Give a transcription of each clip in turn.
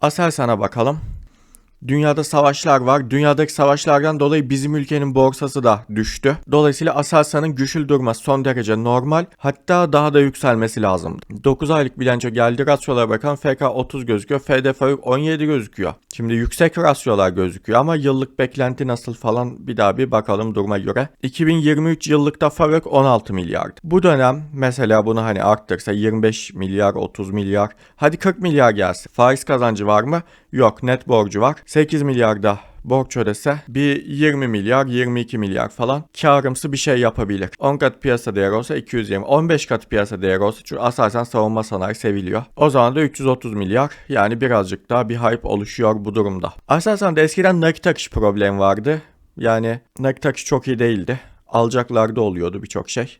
Aselsan'a bakalım. Dünyada savaşlar var. Dünyadaki savaşlardan dolayı bizim ülkenin borsası da düştü. Dolayısıyla Aselsan'ın güçlü durması son derece normal. Hatta daha da yükselmesi lazım. 9 aylık bilanço geldi. Rasyolara bakalım. FK 30 gözüküyor. FD Faruk 17 gözüküyor. Şimdi yüksek rasyolar gözüküyor ama yıllık beklenti nasıl falan bir daha bir bakalım duruma göre. 2023 yıllıkta Faruk 16 milyardı. Bu dönem mesela bunu hani arttırsa 25 milyar 30 milyar hadi 40 milyar gelsin. Faiz kazancı var mı? Yok net borcu var. 8 milyarda borç ödese bir 20 milyar 22 milyar falan karımsı bir şey yapabilir. 10 kat piyasa değeri olsa 220 15 kat piyasa değeri olsa çünkü asasen savunma sanayi seviliyor. O zaman da 330 milyar yani birazcık daha bir hype oluşuyor bu durumda. Asasen de eskiden nakit akış problemi vardı. Yani nakit akış çok iyi değildi. Alacaklarda oluyordu birçok şey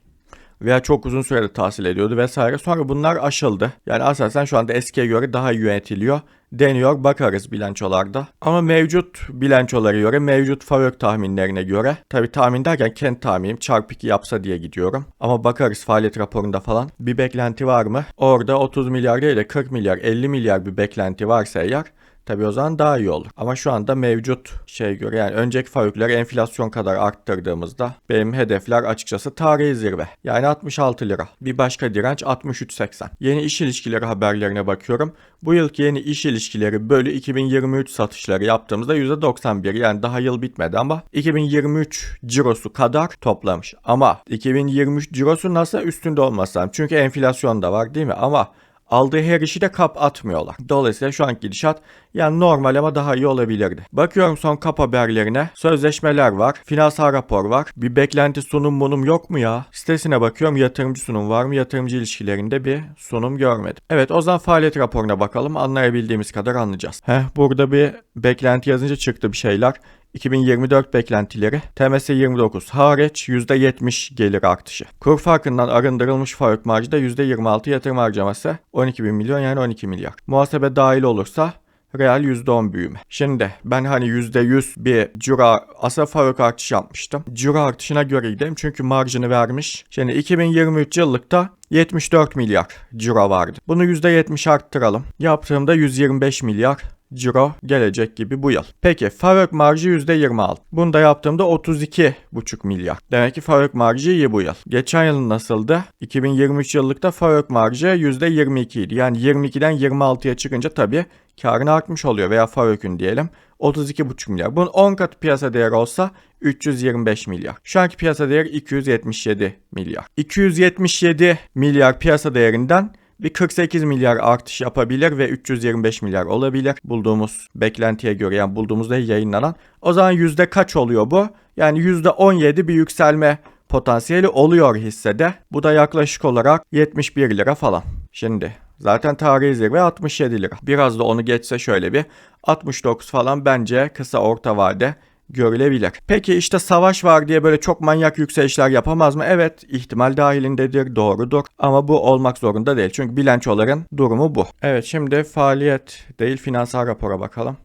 veya çok uzun sürede tahsil ediyordu vesaire. Sonra bunlar aşıldı. Yani asasen şu anda eskiye göre daha yönetiliyor deniyor bakarız bilançolarda. Ama mevcut bilançolara göre, mevcut FAVÖK tahminlerine göre, tabi tahmin derken kendi tahminim çarpı 2 yapsa diye gidiyorum. Ama bakarız faaliyet raporunda falan bir beklenti var mı? Orada 30 milyar değil de 40 milyar, 50 milyar bir beklenti varsa eğer Tabi o zaman daha iyi olur. Ama şu anda mevcut şey göre yani önceki fabrikleri enflasyon kadar arttırdığımızda benim hedefler açıkçası tarihi zirve. Yani 66 lira. Bir başka direnç 63.80. Yeni iş ilişkileri haberlerine bakıyorum. Bu yılki yeni iş ilişkileri bölü 2023 satışları yaptığımızda %91 yani daha yıl bitmedi ama 2023 cirosu kadar toplamış. Ama 2023 cirosu nasıl üstünde olması lazım. Çünkü enflasyon da var değil mi? Ama aldığı her işi de kap atmıyorlar. Dolayısıyla şu anki gidişat yani normal ama daha iyi olabilirdi. Bakıyorum son kap haberlerine. Sözleşmeler var. Finansal rapor var. Bir beklenti sunum bunum yok mu ya? Sitesine bakıyorum yatırımcı sunum var mı? Yatırımcı ilişkilerinde bir sunum görmedim. Evet o zaman faaliyet raporuna bakalım. Anlayabildiğimiz kadar anlayacağız. Heh burada bir beklenti yazınca çıktı bir şeyler. 2024 beklentileri TMS 29 hariç %70 gelir artışı. Kur farkından arındırılmış fabrik marjı da %26 yatırım harcaması 12 bin milyon yani 12 milyar. Muhasebe dahil olursa Real %10 büyüme. Şimdi ben hani %100 bir cura asa fabrik artış yapmıştım. Cura artışına göre gidelim çünkü marjını vermiş. Şimdi 2023 yıllıkta 74 milyar cura vardı. Bunu %70 arttıralım. Yaptığımda 125 milyar ciro gelecek gibi bu yıl. Peki fabrik marjı %26. Bunu da yaptığımda 32,5 milyar. Demek ki fabrik marjı iyi bu yıl. Geçen yıl nasıldı? 2023 yıllıkta fabrik marjı %22 idi. Yani 22'den 26'ya çıkınca tabii karın artmış oluyor veya fabrikün diyelim. 32,5 milyar. Bunun 10 katı piyasa değeri olsa 325 milyar. Şu anki piyasa değeri 277 milyar. 277 milyar piyasa değerinden bir 48 milyar artış yapabilir ve 325 milyar olabilir. Bulduğumuz beklentiye göre yani bulduğumuzda yayınlanan. O zaman yüzde kaç oluyor bu? Yani yüzde 17 bir yükselme potansiyeli oluyor hissede. Bu da yaklaşık olarak 71 lira falan. Şimdi zaten tarihi zirve 67 lira. Biraz da onu geçse şöyle bir 69 falan bence kısa orta vade görülebilir. Peki işte savaş var diye böyle çok manyak yükselişler yapamaz mı? Evet ihtimal dahilindedir doğrudur ama bu olmak zorunda değil. Çünkü bilançoların durumu bu. Evet şimdi faaliyet değil finansal rapora bakalım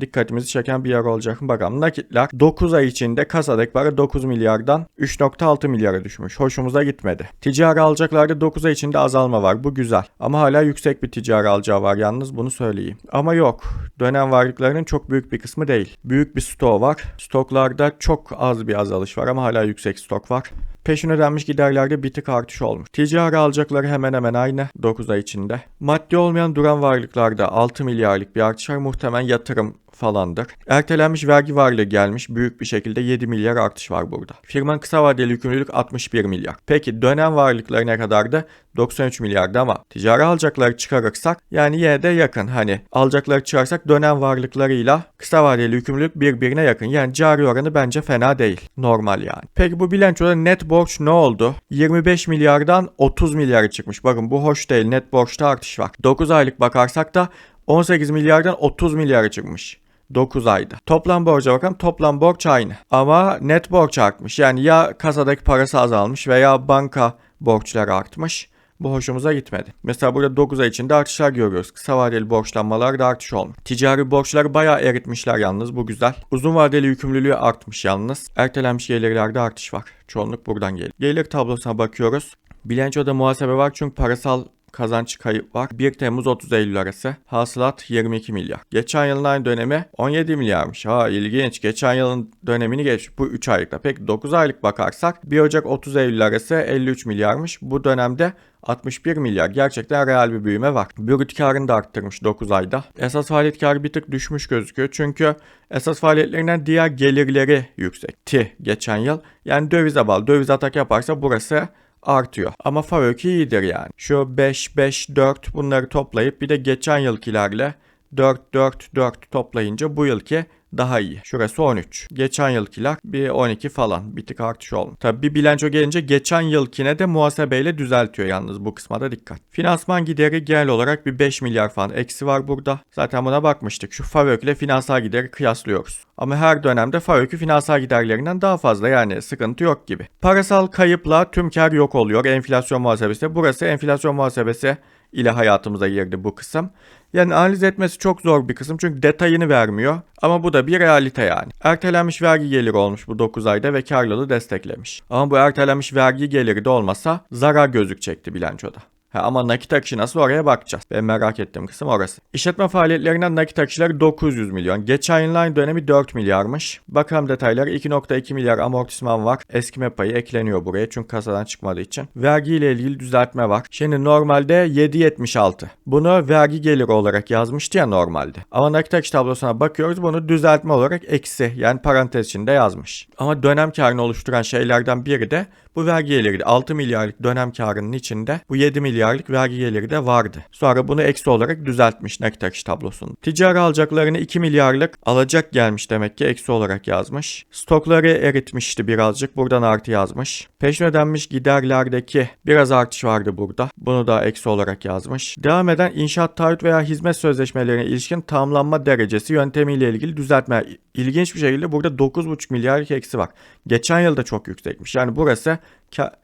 dikkatimizi çeken bir yer olacak bakalım. Nakitler 9 ay içinde kasadaki para 9 milyardan 3.6 milyara düşmüş. Hoşumuza gitmedi. Ticari alacaklarda 9 ay içinde azalma var. Bu güzel. Ama hala yüksek bir ticari alacağı var yalnız bunu söyleyeyim. Ama yok. Dönem varlıklarının çok büyük bir kısmı değil. Büyük bir stoğu var. Stoklarda çok az bir azalış var ama hala yüksek stok var. Peşin ödenmiş giderlerde bir tık artış olmuş. Ticari alacakları hemen hemen aynı 9 ay içinde. Maddi olmayan duran varlıklarda 6 milyarlık bir artış var. Muhtemelen yatırım falandır. Ertelenmiş vergi varlığı gelmiş. Büyük bir şekilde 7 milyar artış var burada. Firmanın kısa vadeli yükümlülük 61 milyar. Peki dönem varlıkları ne kadardı? 93 milyardı ama ticari alacakları çıkarırsak yani yine de yakın. Hani alacakları çıkarsak dönem varlıklarıyla kısa vadeli yükümlülük birbirine yakın. Yani cari oranı bence fena değil. Normal yani. Peki bu bilançoda net borç ne oldu? 25 milyardan 30 milyara çıkmış. Bakın bu hoş değil. Net borçta artış var. 9 aylık bakarsak da 18 milyardan 30 milyara çıkmış. 9 ayda. Toplam borca bakalım. Toplam borç aynı. Ama net borç artmış. Yani ya kasadaki parası azalmış veya banka borçları artmış. Bu hoşumuza gitmedi. Mesela burada 9 ay içinde artışlar görüyoruz. Kısa vadeli borçlanmalar da artış olmuş. Ticari borçları bayağı eritmişler yalnız bu güzel. Uzun vadeli yükümlülüğü artmış yalnız. Ertelenmiş gelirlerde artış var. Çoğunluk buradan geliyor. Gelir tablosuna bakıyoruz. Bilançoda muhasebe var çünkü parasal kazanç kayıp var. 1 Temmuz 30 Eylül arası hasılat 22 milyar. Geçen yılın aynı dönemi 17 milyarmış. Ha ilginç. Geçen yılın dönemini geç. Bu 3 aylıkta. Peki 9 aylık bakarsak 1 Ocak 30 Eylül arası 53 milyarmış. Bu dönemde 61 milyar. Gerçekten real bir büyüme var. Brüt karını da arttırmış 9 ayda. Esas faaliyet karı bir tık düşmüş gözüküyor. Çünkü esas faaliyetlerinden diğer gelirleri yüksekti geçen yıl. Yani dövize bağlı. Döviz atak yaparsa burası artıyor. Ama Favök iyidir yani. Şu 5, 5, 4 bunları toplayıp bir de geçen yılkilerle 4, 4, 4 toplayınca bu yılki daha iyi. Şurası 13. Geçen yılkiler bir 12 falan. Bir tık artış olmuş. Tabi bir bilanço gelince geçen yılkine de muhasebeyle düzeltiyor yalnız bu kısma da dikkat. Finansman gideri genel olarak bir 5 milyar falan eksi var burada. Zaten buna bakmıştık. Şu FAVÖK ile finansal gideri kıyaslıyoruz. Ama her dönemde FAVÖK'ü finansal giderlerinden daha fazla yani sıkıntı yok gibi. Parasal kayıpla tüm kar yok oluyor enflasyon muhasebesi. Burası enflasyon muhasebesi ile hayatımıza girdi bu kısım. Yani analiz etmesi çok zor bir kısım çünkü detayını vermiyor. Ama bu da bir realite yani. Ertelenmiş vergi geliri olmuş bu 9 ayda ve karlılığı desteklemiş. Ama bu ertelenmiş vergi geliri de olmasa zarar gözükecekti bilançoda. Ha, ama nakit akışı nasıl oraya bakacağız. Ben merak ettiğim kısım orası. İşletme faaliyetlerinden nakit akışları 900 milyon. Geçen yılın dönemi 4 milyarmış. Bakalım detayları 2.2 milyar amortisman var. Eskime payı ekleniyor buraya çünkü kasadan çıkmadığı için. Vergi ile ilgili düzeltme var. Şimdi normalde 7.76. Bunu vergi geliri olarak yazmıştı ya normalde. Ama nakit akış tablosuna bakıyoruz bunu düzeltme olarak eksi yani parantez içinde yazmış. Ama dönem karını oluşturan şeylerden biri de bu vergi geliri 6 milyarlık dönem karının içinde bu 7 milyarlık vergi geliri de vardı. Sonra bunu eksi olarak düzeltmiş nakit akış tablosunda. Ticari alacaklarını 2 milyarlık alacak gelmiş demek ki eksi olarak yazmış. Stokları eritmişti birazcık buradan artı yazmış. Peşin ödenmiş giderlerdeki biraz artış vardı burada. Bunu da eksi olarak yazmış. Devam eden inşaat taahhüt veya hizmet sözleşmelerine ilişkin tamamlanma derecesi yöntemiyle ilgili düzeltme. İlginç bir şekilde burada 9,5 milyarlık eksi var. Geçen yılda çok yüksekmiş. Yani burası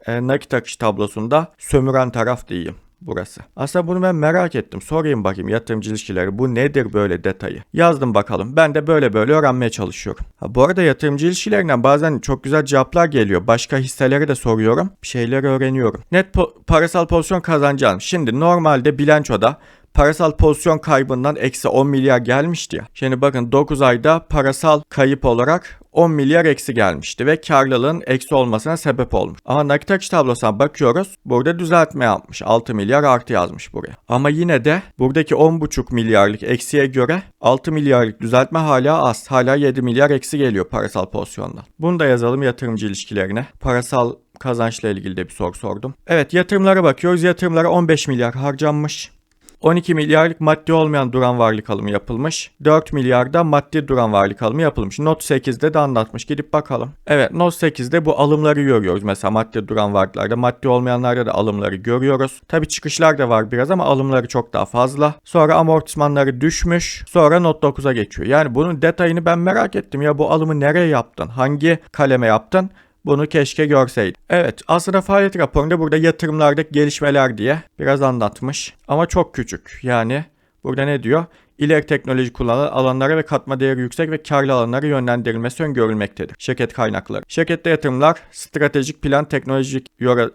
nakit akış tablosunda sömüren taraf diyeyim burası. Aslında bunu ben merak ettim. Sorayım bakayım yatırımcı ilişkileri bu nedir böyle detayı. Yazdım bakalım. Ben de böyle böyle öğrenmeye çalışıyorum. Ha, bu arada yatırımcı ilişkilerinden bazen çok güzel cevaplar geliyor. Başka hisseleri de soruyorum. Bir şeyler öğreniyorum. Net po- parasal pozisyon kazanacağım. Şimdi normalde bilançoda parasal pozisyon kaybından eksi 10 milyar gelmişti ya. Şimdi bakın 9 ayda parasal kayıp olarak 10 milyar eksi gelmişti ve karlılığın eksi olmasına sebep olmuş. Ama nakit akış tablosuna bakıyoruz. Burada düzeltme yapmış. 6 milyar artı yazmış buraya. Ama yine de buradaki 10,5 milyarlık eksiye göre 6 milyarlık düzeltme hala az. Hala 7 milyar eksi geliyor parasal pozisyondan. Bunu da yazalım yatırımcı ilişkilerine. Parasal kazançla ilgili de bir soru sordum. Evet yatırımlara bakıyoruz. Yatırımlara 15 milyar harcanmış. 12 milyarlık maddi olmayan duran varlık alımı yapılmış. 4 milyarda maddi duran varlık alımı yapılmış. Not 8'de de anlatmış. Gidip bakalım. Evet not 8'de bu alımları görüyoruz. Mesela maddi duran varlıklarda maddi olmayanlarda da alımları görüyoruz. Tabi çıkışlar da var biraz ama alımları çok daha fazla. Sonra amortismanları düşmüş. Sonra not 9'a geçiyor. Yani bunun detayını ben merak ettim. Ya bu alımı nereye yaptın? Hangi kaleme yaptın? Bunu keşke görseydim. Evet aslında faaliyet raporunda burada yatırımlardaki gelişmeler diye biraz anlatmış. Ama çok küçük. Yani burada ne diyor? İleri teknoloji kullanılan alanlara ve katma değeri yüksek ve karlı alanlara yönlendirilmesi öngörülmektedir. Şirket kaynakları. Şirkette yatırımlar stratejik plan, teknolojik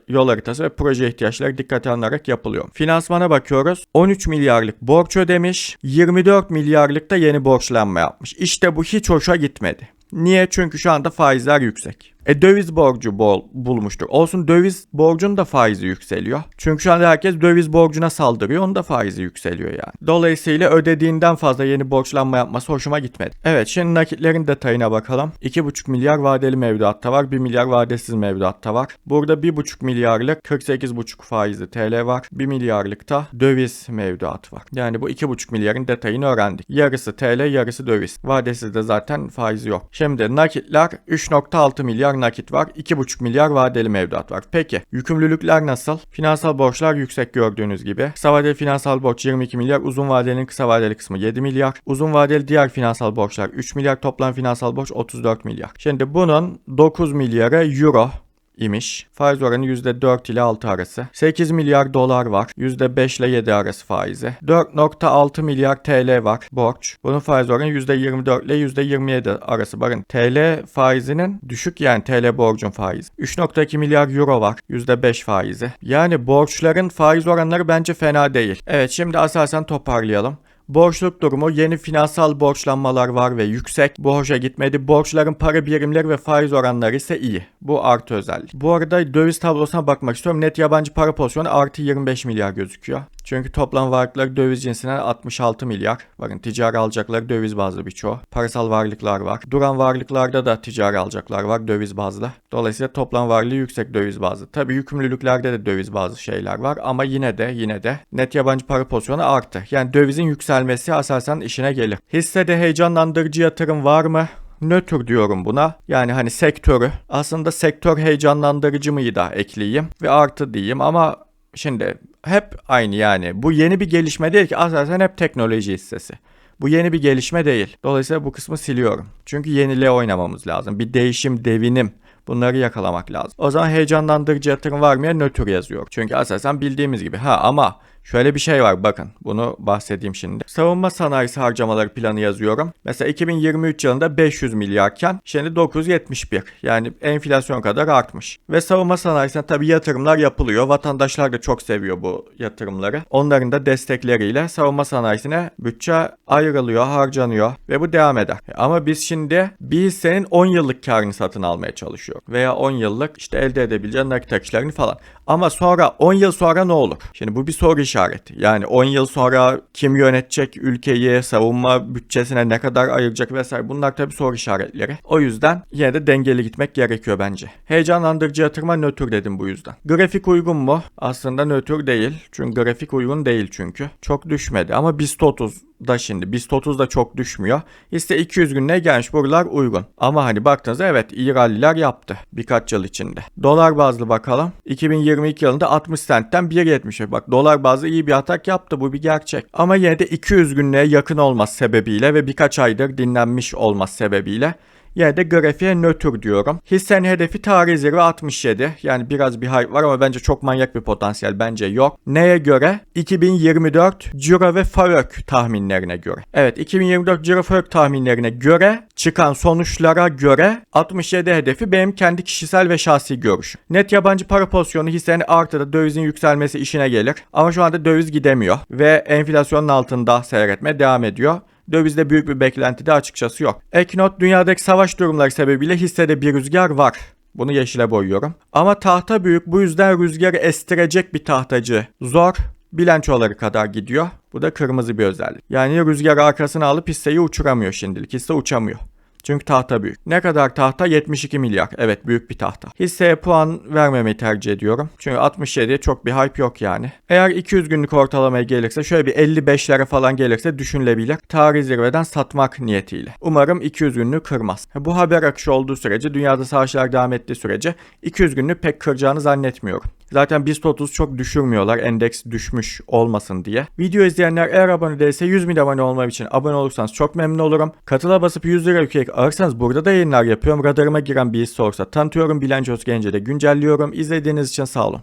yol haritası ve proje ihtiyaçları dikkate alınarak yapılıyor. Finansmana bakıyoruz. 13 milyarlık borç ödemiş, 24 milyarlık da yeni borçlanma yapmış. İşte bu hiç hoşa gitmedi. Niye? Çünkü şu anda faizler yüksek. E döviz borcu bol, bulmuştur. Olsun döviz borcun da faizi yükseliyor. Çünkü şu anda herkes döviz borcuna saldırıyor. Onun da faizi yükseliyor yani. Dolayısıyla ödediğinden fazla yeni borçlanma yapması hoşuma gitmedi. Evet şimdi nakitlerin detayına bakalım. 2,5 milyar vadeli mevduatta var. 1 milyar vadesiz mevduatta var. Burada 1,5 milyarlık 48,5 faizli TL var. 1 milyarlık da döviz mevduat var. Yani bu 2,5 milyarın detayını öğrendik. Yarısı TL yarısı döviz. Vadesiz de zaten faizi yok. Şimdi nakitler 3.6 milyar nakit var. 2,5 milyar vadeli mevduat var. Peki yükümlülükler nasıl? Finansal borçlar yüksek gördüğünüz gibi. Kısa vadeli finansal borç 22 milyar. Uzun vadelinin kısa vadeli kısmı 7 milyar. Uzun vadeli diğer finansal borçlar 3 milyar. Toplam finansal borç 34 milyar. Şimdi bunun 9 milyarı euro imiş. Faiz oranı %4 ile 6 arası. 8 milyar dolar var. %5 ile 7 arası faizi. 4.6 milyar TL var borç. Bunun faiz oranı %24 ile %27 arası. Bakın TL faizinin düşük yani TL borcun faizi. 3.2 milyar euro var. %5 faizi. Yani borçların faiz oranları bence fena değil. Evet şimdi asasen toparlayalım. Borçluk durumu yeni finansal borçlanmalar var ve yüksek. Bu hoşa gitmedi. Borçların para birimleri ve faiz oranları ise iyi. Bu artı özellik. Bu arada döviz tablosuna bakmak istiyorum. Net yabancı para pozisyonu artı 25 milyar gözüküyor. Çünkü toplam varlıklar döviz cinsinden 66 milyar. Bakın ticari alacaklar döviz bazlı birçoğu. Parasal varlıklar var. Duran varlıklarda da ticari alacaklar var döviz bazlı. Dolayısıyla toplam varlığı yüksek döviz bazlı. Tabi yükümlülüklerde de döviz bazı şeyler var ama yine de yine de net yabancı para pozisyonu arttı. Yani dövizin yükselmesi asasen işine gelir. Hissede heyecanlandırıcı yatırım var mı? nötr diyorum buna. Yani hani sektörü. Aslında sektör heyecanlandırıcı mıyı da ekleyeyim ve artı diyeyim ama şimdi hep aynı yani. Bu yeni bir gelişme değil ki asasen hep teknoloji hissesi. Bu yeni bir gelişme değil. Dolayısıyla bu kısmı siliyorum. Çünkü yeniliğe oynamamız lazım. Bir değişim, devinim bunları yakalamak lazım. O zaman heyecanlandırıcı yatırım var mı ya nötr yazıyor. Çünkü asasen bildiğimiz gibi. Ha ama Şöyle bir şey var bakın bunu bahsedeyim şimdi. Savunma sanayisi harcamaları planı yazıyorum. Mesela 2023 yılında 500 milyarken şimdi 971 yani enflasyon kadar artmış. Ve savunma sanayisine tabii yatırımlar yapılıyor. Vatandaşlar da çok seviyor bu yatırımları. Onların da destekleriyle savunma sanayisine bütçe ayrılıyor, harcanıyor ve bu devam eder. Ama biz şimdi bir hissenin 10 yıllık karını satın almaya çalışıyor. Veya 10 yıllık işte elde edebileceğin nakit akışlarını falan. Ama sonra 10 yıl sonra ne olur? Şimdi bu bir soru işareti. Yani 10 yıl sonra kim yönetecek ülkeyi, savunma bütçesine ne kadar ayıracak vesaire bunlar tabii soru işaretleri. O yüzden yine de dengeli gitmek gerekiyor bence. Heyecanlandırıcı yatırıma nötr dedim bu yüzden. Grafik uygun mu? Aslında nötr değil. Çünkü grafik uygun değil çünkü. Çok düşmedi ama BIST 30 da şimdi BIST 30 da çok düşmüyor. Hisse 200 gününe gelmiş buralar uygun. Ama hani baktığınızda evet iyi ralliler yaptı birkaç yıl içinde. Dolar bazlı bakalım. 2022 yılında 60 centten 1.70'e bak dolar bazlı iyi bir atak yaptı bu bir gerçek. Ama yine de 200 günlüğe yakın olmaz sebebiyle ve birkaç aydır dinlenmiş olmaz sebebiyle Yine de grafiğe nötr diyorum. Hissenin hedefi tarih zirve 67. Yani biraz bir hype var ama bence çok manyak bir potansiyel bence yok. Neye göre? 2024 Ciro ve Farök tahminlerine göre. Evet 2024 Ciro Farök tahminlerine göre çıkan sonuçlara göre 67 hedefi benim kendi kişisel ve şahsi görüşüm. Net yabancı para pozisyonu hissenin artıda dövizin yükselmesi işine gelir. Ama şu anda döviz gidemiyor ve enflasyonun altında seyretmeye devam ediyor. Dövizde büyük bir beklenti de açıkçası yok. Eknot dünyadaki savaş durumları sebebiyle hissede bir rüzgar var. Bunu yeşile boyuyorum. Ama tahta büyük bu yüzden rüzgarı estirecek bir tahtacı zor. Bilançoları kadar gidiyor. Bu da kırmızı bir özellik. Yani rüzgar arkasına alıp hisseyi uçuramıyor şimdilik. Hisse uçamıyor. Çünkü tahta büyük. Ne kadar tahta? 72 milyar. Evet büyük bir tahta. Hisseye puan vermemeyi tercih ediyorum. Çünkü 67'ye çok bir hype yok yani. Eğer 200 günlük ortalamaya gelirse şöyle bir 55'lere falan gelirse düşünülebilir. Tarih zirveden satmak niyetiyle. Umarım 200 günlüğü kırmaz. Bu haber akışı olduğu sürece dünyada savaşlar devam ettiği sürece 200 günlük pek kıracağını zannetmiyorum. Zaten BIST 30 çok düşürmüyorlar endeks düşmüş olmasın diye. Video izleyenler eğer abone değilse 100 bin abone olmam için abone olursanız çok memnun olurum. Katıla basıp 100 lira yükleyici alırsanız burada da yayınlar yapıyorum. Radarıma giren bir hisse olursa tanıtıyorum. Bilanço gelince de güncelliyorum. İzlediğiniz için sağ olun.